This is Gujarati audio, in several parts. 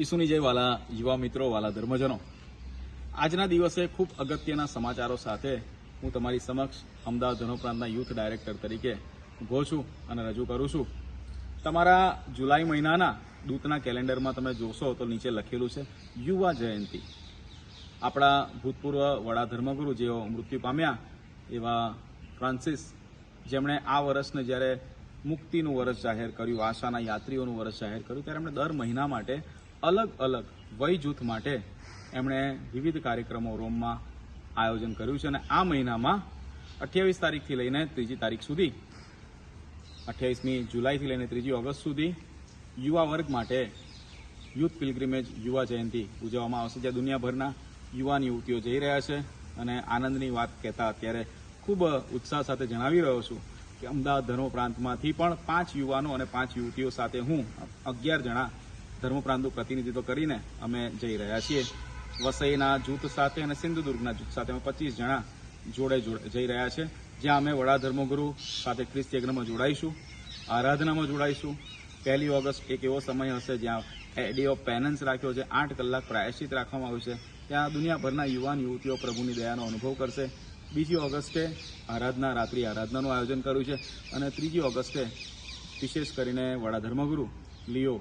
ઈસુની જય વાલા યુવા મિત્રો, વાલા ધર્મજનો. આજના દિવસે ખૂબ અગત્યના સમાચારો સાથે હું તમારી સમક્ષ અમદાવાદ ધનોપ્રાંતના યુથ ડાયરેક્ટર તરીકે ઊભો છું અને રજૂ કરું છું. તમારા જુલાઈ મહિનાના દૂતના કેલેન્ડરમાં તમે જોશો તો નીચે લખેલું છે, યુવા જયંતિ. આપણા ભૂતપૂર્વ વડા ધર્મગુરુ જેઓ મૃત્યુ પામ્યા એવા ફ્રાન્સિસ, જેમણે આ વર્ષને જ્યારે મુક્તિનું વર્ષ જાહેર કર્યું, આશાના યાત્રીઓનું વર્ષ જાહેર કર્યું, ત્યારે એમણે દર મહિના માટે અલગ અલગ વય જૂથ માટે એમણે વિવિધ કાર્યક્રમો રોમમાં આયોજન કર્યું છે અને આ મહિનામાં અઠ્યાવીસ તારીખથી લઈને ત્રીજી તારીખ સુધી, અઠ્યાવીસમી જુલાઈથી લઈને ત્રીજી ઓગસ્ટ સુધી યુવા વર્ગ માટે યુથ પિલગ્રિમેજ યુવા જયંતિ ઉજવવામાં આવશે, જ્યાં દુનિયાભરના યુવાન યુવતીઓ જઈ રહ્યા છે અને આનંદની વાત કહેતા અત્યારે ખૂબ ઉત્સાહ સાથે જણાવી રહ્યો છું કે અમદાવાદ ધર્મ પ્રાંતમાંથી પણ પાંચ યુવાનો અને પાંચ યુવતીઓ સાથે હું અગિયાર જણા ધર્મ પ્રાંતનું પ્રતિનિધિત્વ કરીને અમે જઈ રહ્યા છીએ. વસઈના જૂથ સાથે અને સિંધુદુર્ગના જૂથ સાથે અમે પચીસ જણા જોડે જઈ રહ્યા છે. જ્યાં અમે વડા ધર્મગુરુ સાથે ખ્રિસ્ત યજ્ઞમાં જોડાઈશું, આરાધનામાં જોડાઈશું. પહેલી ઓગસ્ટ એક એવો સમય હશે જ્યાં ડે ઓફ પેનન્સ રાખ્યો છે. આઠ કલાક પ્રાયશ્ચિત રાખવામાં આવ્યું છે. ત્યાં દુનિયાભરના યુવાન યુવતીઓ પ્રભુની દયાનો અનુભવ કરશે. બીજી ઓગસ્ટે આરાધના, રાત્રિ આરાધનાનું આયોજન કર્યું છે. અને ત્રીજી ઓગસ્ટે વિશેષ કરીને વડા ધર્મગુરુ લિયો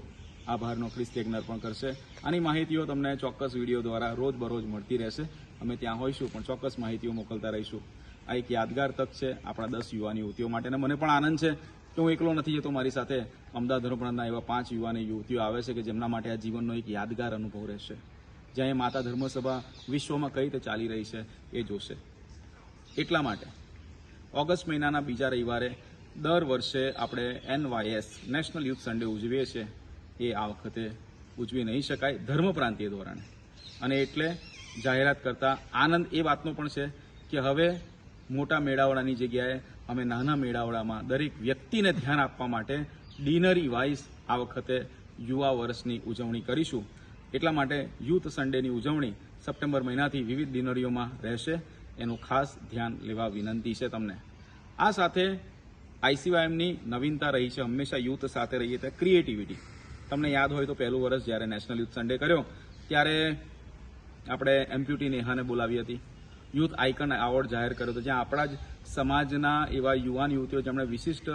આભારનો ખ્રિસ્ત યજ્ઞ અર્પણ કરશે. આની માહિતીઓ તમને ચોક્કસ વીડિયો દ્વારા રોજ બરોજ મળતી રહેશે. અમે ત્યાં હોઈશું, પણ ચોક્કસ માહિતીઓ મોકલતા રહીશું. આ એક યાદગાર તક છે આપણા દસ યુવાન યુવતીઓ માટે મને પણ આનંદ છે કે હું એકલો નથી જતો મારી સાથે. અમદાવાદ ધર્મપ્રાંતના એવા પાંચ યુવાન યુવતીઓ આવે છે કે જેમના માટે આ જીવનનો એક યાદગાર અનુભવ રહેશે. જ્યાં એ માતા ધર્મસભા વિશ્વમાં કઈ રીતે ચાલી રહી છે એ જોશે. એટલા માટે, ઓગસ્ટ મહિનાના બીજા રવિવારે દર વર્ષે આપણે એનવાયએસ નેશનલ યુથ સન્ડે ઉજવીએ છીએ. એ આ વખતે ઉજવી નહીં શકાય ધર્મ પ્રાંતીય ધોરણે. અને એટલે જાહેરાત કરતા આનંદ એ વાતનો પણ છે કે હવે મોટા મેળાવડાની જગ્યાએ અમે નાના મેળાવડામાં દરેક વ્યક્તિને ધ્યાન આપવા માટે ડિનરી વાઇઝ આ વખતે યુવા વર્ષની ઉજવણી કરીશું. એટલા માટે યુથ સન્ડેની ઉજવણી સપ્ટેમ્બર મહિનાથી વિવિધ ડિનરીઓમાં રહેશે. એનું ખાસ ધ્યાન લેવા વિનંતી છે તમને. આ સાથે આઈસીવાયએમની નવીનતા રહી છે. હંમેશા યુથ સાથે રહીએ ત્યાં ક્રિએટિવિટી. તમને યાદ હોય તો પહેલું વર્ષ જ્યારે નેશનલ યુથ સન્ડે કર્યો, ત્યારે આપણે એમપ્યુટી નેહાને બોલાવી હતી. યુથ આઇકન એવોર્ડ જાહેર કર્યો હતો, જ્યાં આપણા જ સમાજના એવા યુવાન યુવતીઓ જેમણે વિશિષ્ટ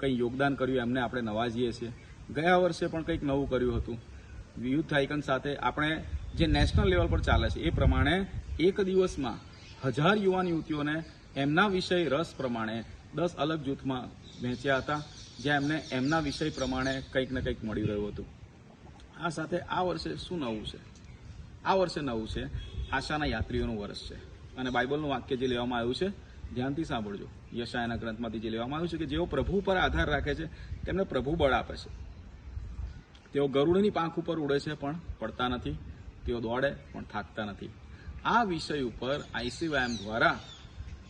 કંઈ યોગદાન કર્યું, એમને આપણે નવાજીએ છીએ. ગયા વર્ષે પણ કંઈક નવું કર્યું હતું. યુથ આઇકન સાથે આપણે જે નેશનલ લેવલ પર ચાલે છે, એ પ્રમાણે એક દિવસમાં હજાર યુવાન યુવતીઓને એમના વિષય રસ પ્રમાણે દસ અલગ જૂથમાં વહેંચ્યા હતા, જ્યાં એમને એમના વિષય પ્રમાણે કંઈક ને કંઈક મળી રહ્યું હતું. આ સાથે આ વર્ષે શું નવું છે? આ વર્ષે નવું છે, આશાના યાત્રીઓનું વર્ષ છે. અને બાઇબલનું વાક્ય જે લેવામાં આવ્યું છે, ધ્યાનથી સાંભળજો. યશાયના ગ્રંથમાંથી જે લેવામાં આવ્યું છે કે જેઓ પ્રભુ પર આધાર રાખે છે, તેમને પ્રભુ બળ આપે છે. તેઓ ગરુડની પાંખ ઉપર ઉડે છે, પણ પડતા નથી. તેઓ દોડે, પણ થાકતા નથી. આ વિષય ઉપર આઈસીવાયમ દ્વારા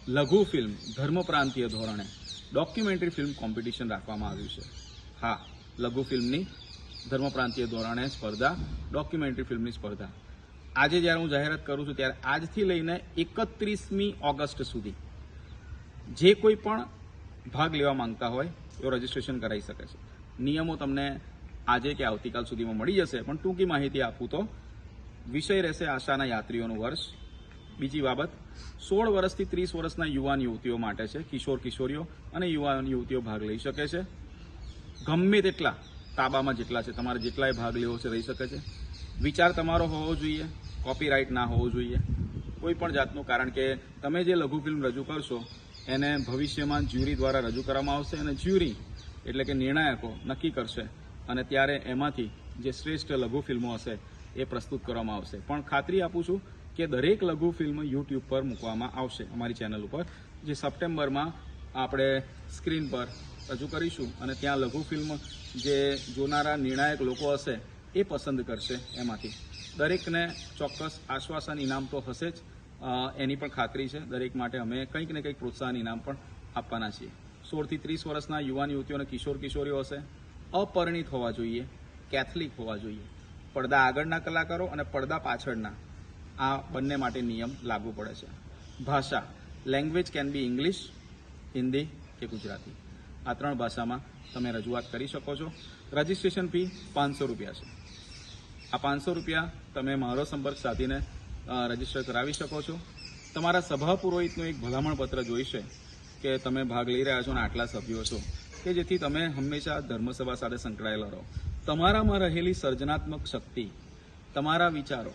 લઘુ ફિલ્મ ધર્મ પ્રાંતીય ધોરણે ડોક્યુમેન્ટરી ફિલ્મ કોમ્પિટિશન રાખવામાં આવ્યું છે. હા, લઘુ ફિલ્મની ધર્મપ્રાંતીય ધોરણે સ્પર્ધા, ડોક્યુમેન્ટરી ફિલ્મની સ્પર્ધા. આજે જ્યારે હું જાહેરાત કરું છું, ત્યારે આજથી લઈને એકત્રીસમી ઓગસ્ટ સુધી જે કોઈ પણ ભાગ લેવા માંગતા હોય એવું રજીસ્ટ્રેશન કરાવી શકે છે. નિયમો તમને આજે કે આવતીકાલ સુધીમાં મળી જશે, પણ ટૂંકી માહિતી આપું તો વિષય રહેશે આશાના યાત્રીઓનું વર્ષ. બીજી બાબત, સોળ વર્ષથી ત્રીસ વર્ષના યુવાન યુવતીઓ માટે છે, કિશોર કિશોરીઓ અને યુવાન યુવતીઓ ભાગ લઈ શકે છે. ગમે તેટલા તાબામાં જેટલા છે, તમારે જેટલાય ભાગ લેવો છે રહી શકે છે. વિચાર તમારો હોવો જોઈએ કોપીરાઇટ ના હોવો જોઈએ. કોઈ પણ જાતનું, કારણ કે તમે જે લઘુ ફિલ્મ રજૂ કરશો, એને ભવિષ્યમાં જ્યુરી દ્વારા રજૂ કરવામાં આવશે અને જ્યુરી એટલે કે નિર્ણાયકો નક્કી કરશે અને ત્યારે એમાંથી જે શ્રેષ્ઠ લઘુ ફિલ્મો હશે એ પ્રસ્તુત કરવામાં આવશે. પણ ખાતરી આપું છું કે દરેક લઘુ ફિલ્મ યુટ્યુબ પર મૂકવામાં આવશે અમારી ચેનલ ઉપર, જે સપ્ટેમ્બરમાં આપણે સ્ક્રીન પર રજૂ કરીશું અને ત્યાં લઘુ ફિલ્મ જે જોનારા નિર્ણાયક લોકો હશે એ પસંદ કરશે એમાંથી. દરેકને ચોક્કસ આશ્વાસન ઇનામ તો હશે જ એની પણ ખાતરી છે. દરેક માટે અમે કંઈક ને કંઈક પ્રોત્સાહન ઇનામ પણ આપવાના છીએ. સોળથી ત્રીસ વર્ષના યુવાન યુવતીઓને કિશોર કિશોરીઓ હશે. અપરિણિત હોવા જોઈએ, કેથલિક હોવા જોઈએ. પડદા આગળના કલાકારો અને પડદા પાછળના. આ બંને માટે નિયમ લાગુ પડે છે. ભાષા language can be English Hindi કે ગુજરાતી. આ ત્રણ ભાષામાં તમે રજૂઆત કરી શકો છો. રજિસ્ટ્રેશન ફી પાંચસો રૂપિયા છે. આ પાંચસો રૂપિયા તમે મારો સંપર્ક સાધીને રજિસ્ટર કરાવી શકો છો. તમારા સભા પુરોહિતનું એક ભલામણ પત્ર જોઈશે કે તમે ભાગ લઈ રહ્યા છો અને આટલા સભ્યો છો કે જેથી તમે હંમેશા ધર્મસભા સાથે સંકળાયેલા રહો. તમારામાં રહેલી સર્જનાત્મક શક્તિ, તમારા વિચારો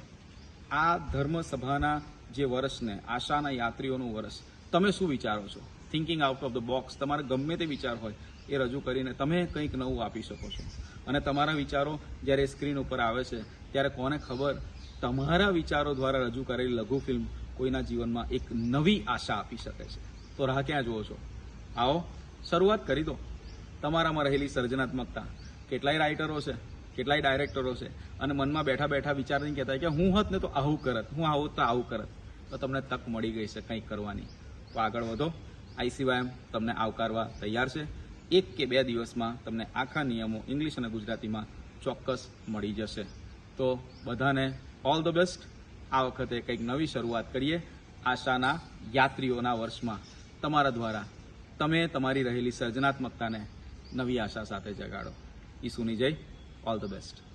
આ ધર્મસભાના જે વર્ષને, આશાના યાત્રીઓનું વર્ષ, તમે શું વિચારો છો? Thinking out of the box તમારે ગમે તે વિચાર હોય, એ રજૂ કરીને તમે કંઈક નવું આપી શકો છો. અને તમારા વિચારો જ્યારે સ્ક્રીન ઉપર આવે છે, ત્યારે કોને ખબર? તમારા વિચારો દ્વારા રજૂ કરેલી લઘુ ફિલ્મ કોઈના જીવનમાં એક નવી આશા આપી શકે છે. તો રાહ ક્યાં જુઓ છો? આવો, શરૂઆત કરી દો. તમારામાં રહેલી સર્જનાત્મકતા. કેટલાય રાઇટરો છે કેટલાય ડાયરેક્ટરો છે. અને મનમાં બેઠા બેઠા વિચાર નહીં કહેતા કે હું હોત ને તો આવું કરત, હું આવું તો આવું કરત. તો તમને તક મળી ગઈ છે, કંઈક કરવાની. તો આગળ વધો. આઈસીવાયમ તમને આવકારવા તૈયાર છે. એક કે બે દિવસમાં તમને આખા નિયમો ઇંગ્લિશ અને ગુજરાતીમાં ચોક્કસ મળી જશે. તો બધાને ઓલ ધ બેસ્ટ આ વખતે કંઈક નવી શરૂઆત કરીએ આશાના યાત્રીઓના વર્ષમાં. તમારા દ્વારા તમે તમારી રહેલી સર્જનાત્મકતાને નવી આશા સાથે જગાડો. ઈસુની જય. All the best